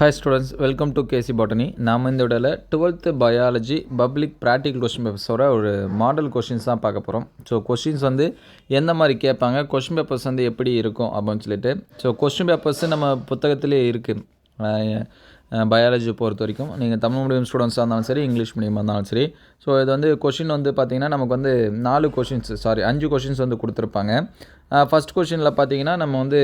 Hi students welcome to KC botany நாம் இந்த விடையில் twelfth biology public practical question பேப்பர்ஸோட ஒரு model questions தான் பார்க்க போகிறோம் ஸோ கொஷின்ஸ் வந்து எந்த மாதிரி கேட்பாங்க கொஷின் பேப்பர்ஸ் வந்து எப்படி இருக்கும் அப்படின்னு சொல்லிட்டு. ஸோ கொஷின் பேப்பர்ஸ் நம்ம புத்தகத்திலே இருக்குது பயாலஜி பொறுத்த வரைக்கும். நீங்கள் தமிழ் மீடியம் ஸ்டூடெண்ட்ஸாக இருந்தாலும் சரி இங்கிலீஷ் மீடியமாக இருந்தாலும் சரி. ஸோ இது வந்து கொஷின் வந்து பார்த்திங்கன்னா நமக்கு வந்து நாலு கொஷின்ஸ் சாரி அஞ்சு கொஷின்ஸ் வந்து கொடுத்துருப்பாங்க. ஃபஸ்ட் கொஷினில் பார்த்தீங்கன்னா நம்ம வந்து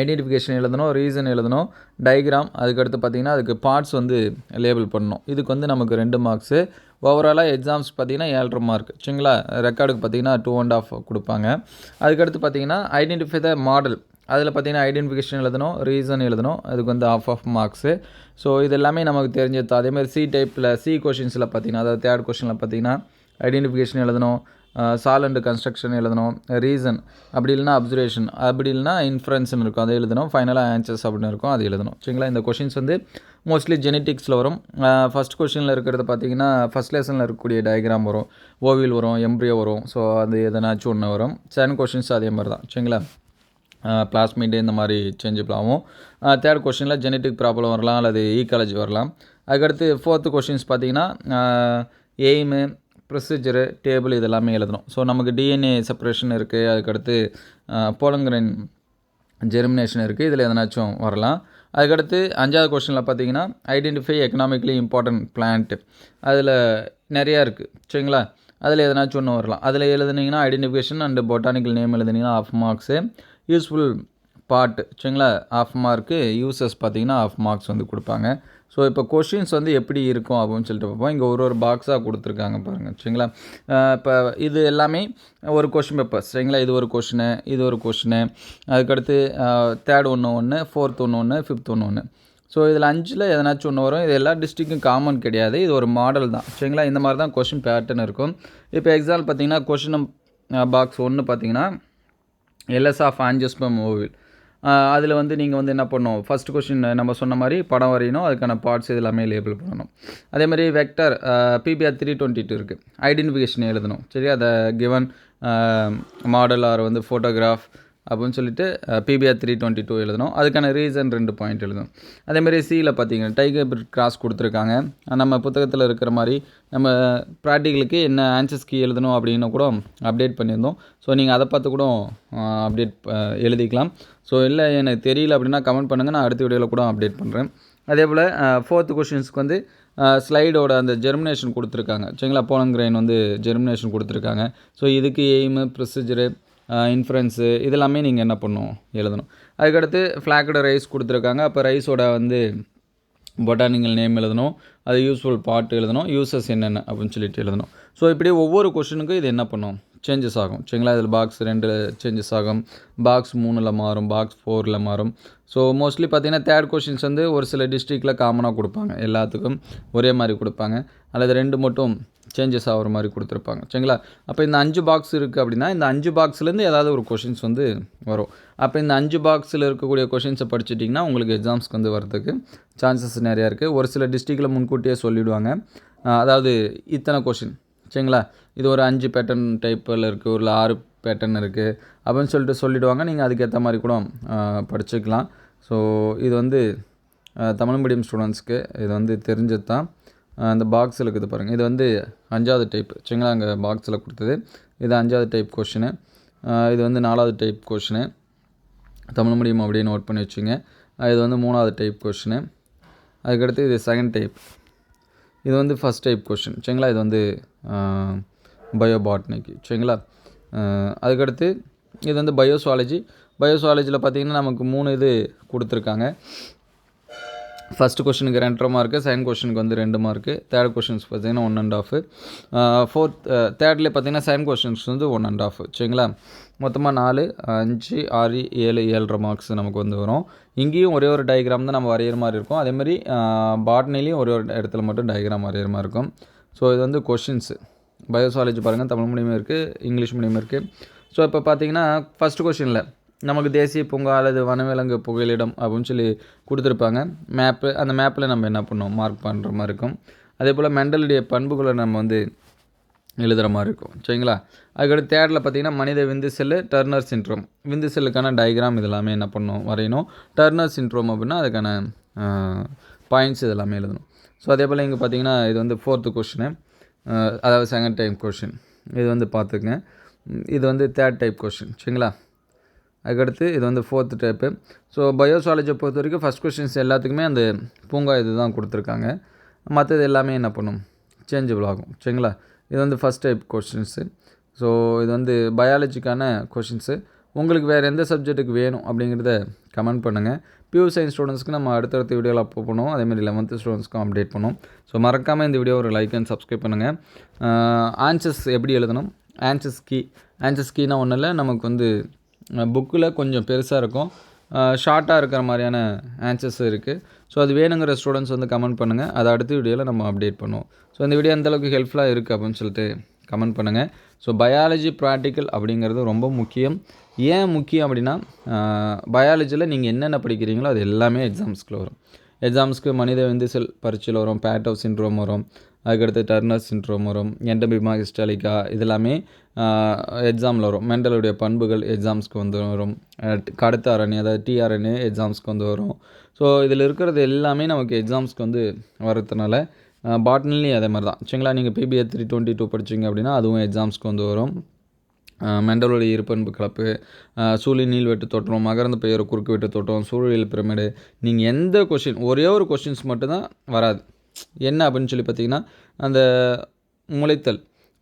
ஐடென்டிஃபிகேஷன் எழுதணும் ரீசன் எழுதணும் டைக்ராம் அதுக்கடுத்து பார்த்திங்கன்னா அதுக்கு பார்ட்ஸ் வந்து லேபிள் பண்ணணும். இதுக்கு வந்து நமக்கு ரெண்டு மார்க்ஸு ஓவராலாக எக்ஸாம்ஸ் பார்த்திங்கன்னா ஏழரை மார்க் சரிங்களா? ரெக்கார்டுக்கு பார்த்திங்கன்னா டூ அண்ட் ஆஃப் கொடுப்பாங்க. அதுக்கடுத்து பார்த்திங்கன்னா ஐடென்டிஃபை த மாடல் அதில் பார்த்திங்கன்னா ஐடென்டிஃபிகேஷன் எழுதணும் ரீசன் எழுதணும் அதுக்கு வந்து ஆஃப் ஆஃப் மார்க்ஸு ஸோ இது எல்லாமே நமக்கு தெரிஞ்சது அதேமாதிரி சி டைப்பில் சி கொஷின்ஸில் பார்த்திங்கன்னா அதாவது தேர்ட் கொஷினில் பார்த்திங்கன்னா ஐடென்டிஃபிகேஷன் எழுதணும் சாலண்டு கன்ஸ்ட்ரக்ஷன் எழுதணும் ரீசன் அப்படி இல்லைனா அப்சர்வேஷன் அப்படி இல்லைனா இன்ஃப்ரன்ஸ்னு இருக்கும் அதை எழுதணும் ஃபைனலாக ஆன்சர்ஸ் அப்படின்னு இருக்கும் அது எழுதணும். சரிங்களா? இந்த கொஷின்ஸ் வந்து மோஸ்ட்லி ஜெனட்டிக்ஸில் வரும். ஃபஸ்ட் கொஷினில் இருக்கிறது பார்த்தீங்கன்னா ஃபஸ்ட் லெசனில் இருக்கக்கூடிய டயக்ராம் வரும். ஓவியல் வரும் எம்ப்ரியோ வரும் ஸோ அது எதனாச்சும் ஒன்று வரும். செகண்ட் கொஷின்ஸ் அதே மாதிரி தான் சரிங்களா? பிளாஸ்மேட்டு இந்த மாதிரி சேஞ்சபிள் ஆகும். தேர்ட் கொஷினில் ஜெனட்டிக் ப்ராப்ளம் வரலாம் அல்லது ஈக்காலஜி வரலாம். அதுக்கடுத்து ஃபோர்த்து கொஷின்ஸ் பார்த்தீங்கன்னா எய்மு ப்ரொசீஜரு டேபிள் இதெல்லாமே எழுதணும். ஸோ நமக்கு டிஎன்ஏ செப்பரேஷன் இருக்குது அதுக்கடுத்து போலங்கரின் ஜெர்மினேஷன் இருக்குது இதில் எதனாச்சும் வரலாம். அதுக்கடுத்து அஞ்சாவது கொஷனில் பார்த்தீங்கன்னா ஐடென்டிஃபை எக்கனாமிக்கலி இம்பார்ட்டன்ட் பிளான்ட் அதில் நிறையா இருக்குது சரிங்களா? அதில் எதனாச்சும் ஒன்று வரலாம். அதில் எழுதுனீங்கன்னா ஐடென்டிஃபிகேஷன் அண்டு பொட்டானிக்கல் நேம் எழுதுனீங்கன்னா ஆஃப் மார்க்ஸு யூஸ்ஃபுல் பார்ட் சரிங்களா? ஆஃப் மார்க்கு யூசஸ் பார்த்தீங்கன்னா ஆஃப் மார்க்ஸ் வந்து கொடுப்பாங்க. ஸோ இப்போ கொஷின்ஸ் வந்து எப்படி இருக்கும் அப்படின்னு சொல்லிட்டு பார்ப்போம். இங்கே ஒரு ஒரு பாக்ஸாக கொடுத்துருக்காங்க பாருங்கள் சரிங்களா? இப்போ இது எல்லாமே ஒரு கொஷின் பேப்பர் சரிங்களா? இது ஒரு கொஷினு இது ஒரு கொஷினு அதுக்கடுத்து தேர்ட் ஒன்று ஒன்று ஃபோர்த் ஒன்று ஒன்று ஃபிஃப்த் ஒன்று ஒன்று ஸோ இதில் அஞ்சில் எதனாச்சும் ஒன்று வரும். இது எல்லா டிஸ்ட்ரிக்கும் காமன் கிடையாது. இது ஒரு மாடல் தான் சரிங்களா? இந்த மாதிரி தான் கொஷின் பேட்டர்ன் இருக்கும். இப்போ எக்ஸாம்பிள் பார்த்தீங்கன்னா கொஷின் பாக்ஸ் ஒன்று பார்த்தீங்கன்னா எல்எஸ் ஆஃப் ஆஞ்சஸ்பம் ஓவில் அதில் வந்து நீங்கள் வந்து என்ன பண்ணணும்? ஃபஸ்ட் கொஷின் நம்ம சொன்ன மாதிரி படம் வரையணும் அதுக்கான பார்ட்ஸ் எல்லாமே லேபிள் பண்ணணும். அதே மாதிரி vector BPR three twenty two இருக்குது ஐடென்டிஃபிகேஷன் எழுதணும். சரி அதை கிவன் மாடல் ஆர் வந்து ஃபோட்டோகிராஃப் அப்படின்னு சொல்லிட்டு பிபிஆர் த்ரீ டுவெண்ட்டி டூ எழுதணும். அதுக்கான ரீசன் ரெண்டு பாயிண்ட் எழுதணும். அதேமாதிரி சியில் பார்த்தீங்கன்னா டைகர் பிரிட் கிராஸ் கொடுத்துருக்காங்க. நம்ம புத்தகத்தில் இருக்கிற மாதிரி நம்ம ப்ராக்டிகலுக்கு என்ன ஆன்சர்ஸ் கீ எழுதணும் அப்படின்னு கூட அப்டேட் பண்ணியிருந்தோம். ஸோ நீங்கள் அதை பார்த்து கூட அப்டேட் எழுதிக்கலாம். ஸோ இல்லை எனக்கு தெரியல அப்படின்னா கமெண்ட் பண்ணுங்கள் நான் அடுத்த வீடியோவில் கூட அப்டேட் பண்ணுறேன் அதே போல் ஃபோர்த்து கொஷின்ஸ்க்கு வந்து ஸ்லைடோட அந்த ஜெர்மினேஷன் கொடுத்துருக்காங்க. சரிங்களா? போலங்கிரைன் வந்து ஜெர்மினேஷன் கொடுத்துருக்காங்க. ஸோ இதுக்கு எய்மு ப்ரொசீஜரு இன்ஃப்ரன்ஸு இதெல்லாமே நீங்கள் என்ன பண்ணணும் எழுதணும். அதுக்கடுத்து ஃப்ளாக்கோட ரைஸ் கொடுத்துருக்காங்க. அப்போ ரைஸோட வந்து பொட்டானிக்கல் நேம் எழுதணும். அது யூஸ்ஃபுல் பார்ட் எழுதணும். யூசஸ் என்னென்ன அப்படின்னு சொல்லிட்டு எழுதணும். ஸோ இப்படி ஒவ்வொரு கொஷனுக்கும் இது என்ன பண்ணும்? சேஞ்சஸ் ஆகும். சரிங்களா? இதில் பாக்ஸ் ரெண்டு சேஞ்சஸ் ஆகும். பாக்ஸ் மூணில் மாறும். பாக்ஸ் ஃபோரில் மாறும். ஸோ மோஸ்ட்லி பார்த்தீங்கன்னா தேர்ட் கொஷின்ஸ் வந்து ஒரு சில டிஸ்ட்ரிக்டில் காமனாக கொடுப்பாங்க. எல்லாத்துக்கும் ஒரே மாதிரி கொடுப்பாங்க. அல்லது ரெண்டு மட்டும் சேஞ்சஸ் ஆகிற மாதிரி கொடுத்துருப்பாங்க. சரிங்களா? அப்போ இந்த அஞ்சு பாக்ஸ் இருக்குது அப்படின்னா இந்த அஞ்சு பாக்ஸ்லேருந்து ஏதாவது ஒரு கொஷின்ஸ் வந்து வரும். அப்போ இந்த அஞ்சு பாக்ஸில் இருக்கக்கூடிய கொஷின்ஸை படிச்சிட்டிங்கன்னா உங்களுக்கு எக்ஸாம்ஸ்க்கு வந்து வரதுக்கு சான்சஸ் நிறையா இருக்குது ஒரு சில டிஸ்ட்ரிக்டில் முன்கூட்டியே சொல்லிவிடுவாங்க அதாவது இத்தனை கொஷின் சரிங்களா? இது ஒரு அஞ்சு பேட்டர்ன் டைப்பில் இருக்குது ஒரு ஆறு பேட்டர்ன் இருக்குது அப்படின்னு சொல்லிட்டு சொல்லிவிடுவாங்க நீங்கள் அதுக்கேற்ற மாதிரி கூட படிச்சுக்கலாம். ஸோ இது வந்து தமிழ் மீடியம் ஸ்டூடெண்ட்ஸ்க்கு இது வந்து தெரிஞ்சது தான் அந்த பாக்ஸில் இருக்குது பாருங்கள் இது வந்து அஞ்சாவது டைப் சரிங்களா அங்கே பாக்ஸில் கொடுத்தது. இது அஞ்சாவது டைப் கொஷினு இது வந்து நாலாவது டைப் கொஷினு தமிழ் மீடியம் அப்படியே நோட் பண்ணி வச்சுங்க. இது வந்து மூணாவது டைப் கொஷினு அதுக்கடுத்து இது செகண்ட் டைப் இது வந்து ஃபஸ்ட் டைப் கொஷின் சரிங்களா இது வந்து பயோபாட்னிக்கு சரிங்களா அதுக்கடுத்து இது வந்து பயோசுவாலஜி பயோசுவாலஜியில் பார்த்திங்கன்னா நமக்கு மூணு இது கொடுத்துருக்காங்க. ஃபஸ்ட்டு கொஷனுக்கு ரெண்டரை மார்க்கு செகண்ட் கொஷனுக்கு வந்து ரெண்டு மார்க்கு தேர்ட் கொஷின்ஸ் பார்த்தீங்கன்னா ஒன் அண்ட் ஆஃப் ஃபோர்த் தேர்ட்லேயே பார்த்தீங்கன்னா செகண்ட் கொஷின்ஸ் வந்து ஒன் அண்ட் ஆஃப் சரிங்களா? மொத்தமாக நாலு அஞ்சு ஆறு ஏழு ஏழரை மார்க்ஸ் நமக்கு வந்து வரும். இங்கேயும் ஒரே ஒரு டயக்ராம் தான் நம்ம வரைகிற மாதிரி இருக்கும். அதேமாதிரி பாட்னிலையும் ஒரே ஒரு இடத்துல மட்டும் டயக்ராம் வரைகிற மாதிரி இருக்கும். ஸோ இது வந்து கொஷின்ஸு பயோசாலஜி பாருங்கள் தமிழ் மீடியம் இருக்குது இங்கிலீஷ் மீடியம் இருக்குது ஸோ இப்போ பார்த்தீங்கன்னா ஃபஸ்ட்டு கொஷினில் நமக்கு தேசிய பூங்கா அல்லது வனவிலங்கு புகலிடம் அப்படின்னு சொல்லி கொடுத்துருப்பாங்க. மேப்பு அந்த மேப்பில் நம்ம என்ன பண்ணுவோம்? மார்க் பண்ணுற மாதிரி இருக்கும். அதே போல் மெண்டலுடைய பண்புகளை நம்ம வந்து எழுதுகிற மாதிரி இருக்கும். சரிங்களா? அதுக்கடுத்து தேர்டில் பார்த்தீங்கன்னா மனித விந்து செல்லு டர்னர் சின்ட்ரோம் விந்து செல்லுக்கான டயக்ராம் இதெல்லாமே என்ன பண்ணணும் வரையணும். டர்னர் சின்ட்ரோம் அப்படின்னா அதுக்கான பாயிண்ட்ஸ் இதெல்லாமே எழுதணும். ஸோ அதே போல் இங்கே பார்த்தீங்கன்னா இது வந்து ஃபோர்த்து கொஷினு அதாவது செகண்ட் டைம் கொஷின் இது வந்து பார்த்துக்குங்க. இது வந்து தேர்ட் டைப் கொஷின் சரிங்களா? அதுக்கடுத்து இது வந்து ஃபோர்த்து டைப்பு ஸோ பயோசாலஜியை பொறுத்த வரைக்கும் ஃபஸ்ட் கொஷின்ஸ் எல்லாத்துக்குமே அந்த பூங்கா இது தான் கொடுத்துருக்காங்க. மற்றது எல்லாமே என்ன பண்ணும்? சேஞ்சபிள் ஆகும். சரிங்களா? இது வந்து ஃபஸ்ட் டைப் கொஷின்ஸு ஸோ இது வந்து பயாலஜிக்கான கொஷின்ஸு உங்களுக்கு வேறு எந்த சப்ஜெக்ட்டுக்கு வேணும் அப்படிங்கிறத கமெண்ட் பண்ணுங்கள் பியூர் சயின்ஸ் ஸ்டூடெண்ட்ஸ்க்கு நம்ம அடுத்தடுத்த வீடியோவில் அப்போ பண்ணுவோம். அதேமாதிரி லெவன்த்து ஸ்டூடெண்ட்ஸ்க்கும் அப்டேட் பண்ணுவோம். ஸோ மறக்காமல் இந்த வீடியோ ஒரு லைக் அண்ட் சப்ஸ்கிரைப் பண்ணுங்கள் ஆன்சர்ஸ் எப்படி எழுதணும்? ஆன்சர்ஸ் கீ ஆன்சர்ஸ் கீனால் ஒன்றும் இல்லை. நமக்கு வந்து புக்கில் கொஞ்சம் பெருசாக இருக்கும். ஷார்ட்டாக இருக்கிற மாதிரியான ஆன்சர்ஸ் இருக்குது ஸோ அது வேணுங்கிற ஸ்டூடெண்ட்ஸ் வந்து கமெண்ட் பண்ணுங்கள் அதை அடுத்த வீடியோவில் நம்ம அப்டேட் பண்ணுவோம். ஸோ இந்த வீடியோ அந்தளவுக்கு ஹெல்ப்ஃபுல்லாக இருக்குது அப்படின்னு சொல்லிட்டு கமெண்ட் பண்ணுங்கள் ஸோ பயாலஜி ப்ராக்டிக்கல் அப்படிங்கிறது ரொம்ப முக்கியம். ஏன் முக்கியம் அப்படின்னா பயாலஜியில் நீங்கள் என்னென்ன படிக்கிறீங்களோ அது எல்லாமே எக்ஸாம்ஸ்க்குள்ள வரும். எக்ஸாம்ஸ்க்கு மனித வந்து செல் பரீட்சையில் வரும் பேட்டோ சின்ட்ரோம் வரும் அதுக்கடுத்து டர்னர் சின்ட்ரோம் வரும் என்டபிமா ஹிஸ்டாலிக்கா இதெல்லாமே எக்ஸாமில் வரும் மெண்டலுடைய பண்புகள் எக்ஸாம்ஸ்க்கு வந்து வரும் கடத்த அரணி அதாவது டிஆர்என்ஏ எக்ஸாம்ஸ்க்கு வந்து வரும் ஸோ இதில் இருக்கிறது எல்லாமே நமக்கு எக்ஸாம்ஸ்க்கு வந்து வரதுனால பாட்னிலையும் அதே மாதிரி தான் சரிங்களா நீங்கள் பிபிஏ த்ரீ டுவெண்ட்டி டூ படிச்சிங்க அப்படின்னா அதுவும் எக்ஸாம்ஸ்க்கு வந்து வரும் மெண்டலோடைய இருப்பண்பு கலப்பு. சூழி நீள்வெட்டு தோற்றம் மகரந்த பெயர் குறுக்கு வெட்டு தோட்டம் சூழலியல் பிரமிடு. நீங்கள் எந்த கொஷின் ஒரே ஒரு கொஷின்ஸ் மட்டும்தான் வராது. என்ன அப்படின்னு சொல்லி பார்த்தீங்கன்னா அந்த முளைத்தல்.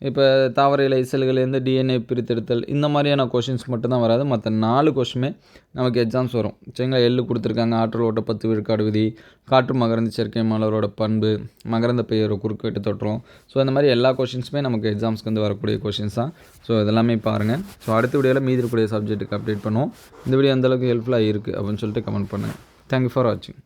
இப்போ தாவர இலை செல்கள்லேருந்து டிஎன்ஏ பிரித்தெடுத்தல் இந்த மாதிரியான கொஷின்ஸ் மட்டும்தான் வராது. மற்ற நாலு கொஷினுமே நமக்கு எக்ஸாம்ஸ் வரும். சரிங்களா? எள்ளு கொடுத்துருக்காங்க ஆற்றல் ஓட்ட பத்து விழுக்காடு விதி காற்று மகரந்த சேர்க்கை மலரோட பண்பு மகரந்த பெயர் குறுக்குவெட்டு தொட்டுரும் ஸோ இந்த மாதிரி எல்லா கொஷின்ஸுமே நமக்கு எக்ஸாம்ஸ்க்கு வந்து வரக்கூடிய கொஷின்ஸ் தான். ஸோ இதெல்லாமே பாருங்கள் ஸோ அடுத்த வீடியோவில் மீதி இருக்கக்கூடிய சப்ஜெக்ட்டுக்கு அப்டேட் பண்ணுவோம். இந்த வீடியோ அந்தளவுக்கு ஹெல்ப்ஃபுல்லாக இருக்குது அப்படின்னு சொல்லிட்டு கமெண்ட் பண்ணுங்கள் தேங்க்யூ ஃபார் வாட்சிங்